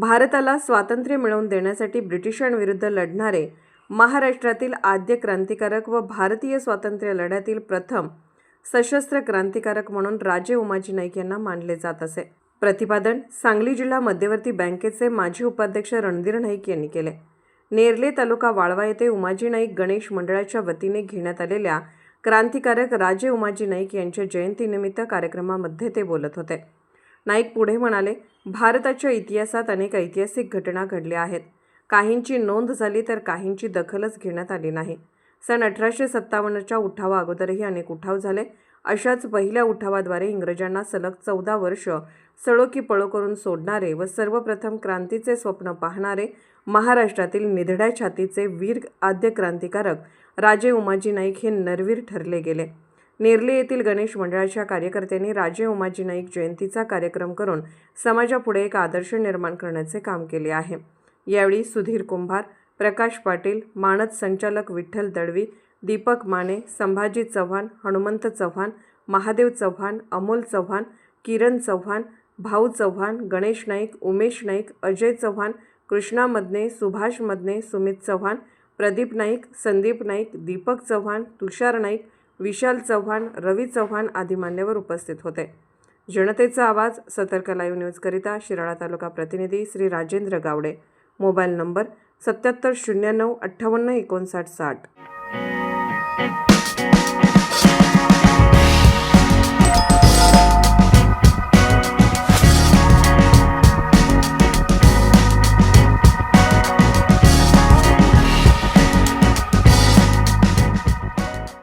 भारताला स्वातंत्र्य मिळवून देण्यासाठी ब्रिटिशांविरुद्ध लढणारे महाराष्ट्रातील आद्य क्रांतिकारक व भारतीय स्वातंत्र्य लढ्यातील प्रथम सशस्त्र क्रांतिकारक म्हणून राजे उमाजी नाईक यांना मानले जात असे. प्रतिपादन सांगली जिल्हा मध्यवर्ती बँकेचे माजी उपाध्यक्ष रणधीर नाईक यांनी केले. नेरले तालुका वाळवा येथे उमाजी नाईक गणेश मंडळाच्या वतीने घेण्यात आलेल्या क्रांतिकारक राजे उमाजी नाईक यांच्या जयंतीनिमित्त कार्यक्रमामध्ये ते बोलत होते. नाईक पुढे म्हणाले भारताच्या इतिहासात अनेक ऐतिहासिक घटना घडल्या आहेत. काहींची नोंद झाली तर काहींची दखलच घेण्यात आली नाही. सन अठराशे सत्तावन्नच्या उठावा अगोदरही अनेक उठाव झाले. अशाच पहिल्या उठावाद्वारे इंग्रजांना सलग चौदा वर्ष सळो की पळो करून सोडणारे व सर्वप्रथम क्रांतीचे स्वप्न पाहणारे महाराष्ट्रातील निधड्या छातीचे वीर आद्य क्रांतिकारक राजे उमाजी नाईक हे नरवीर ठरले गेले. नेरले येथील गणेश मंडळाच्या कार्यकर्त्यांनी राजे उमाजी नाईक जयंतीचा कार्यक्रम करून समाजापुढे एक आदर्श निर्माण करण्याचे काम केले आहे. यावेळी सुधीर कुंभार प्रकाश पाटील मानद संचालक विठ्ठल दळवी दीपक माने संभाजी चव्हाण हनुमंत चव्हाण महादेव चव्हाण अमोल चव्हाण किरण चव्हाण भाऊ चव्हाण गणेश नाईक उमेश नाईक अजय चव्हाण कृष्णा मदने सुभाष मदने सुमित चव्हाण प्रदीप नाईक संदीप नाईक दीपक चव्हाण तुषार नाईक विशाल चव्हाण रवी चव्हाण आदी मान्यवर उपस्थित होते. जनतेचा आवाज सतर्क लाईव्ह न्यूजकरिता शिराळा तालुका प्रतिनिधी श्री राजेंद्र गावडे. मोबाईल नंबर सत्याहत्तर शून्य नऊ अठ्ठावन्न एकोणसाठ साठ.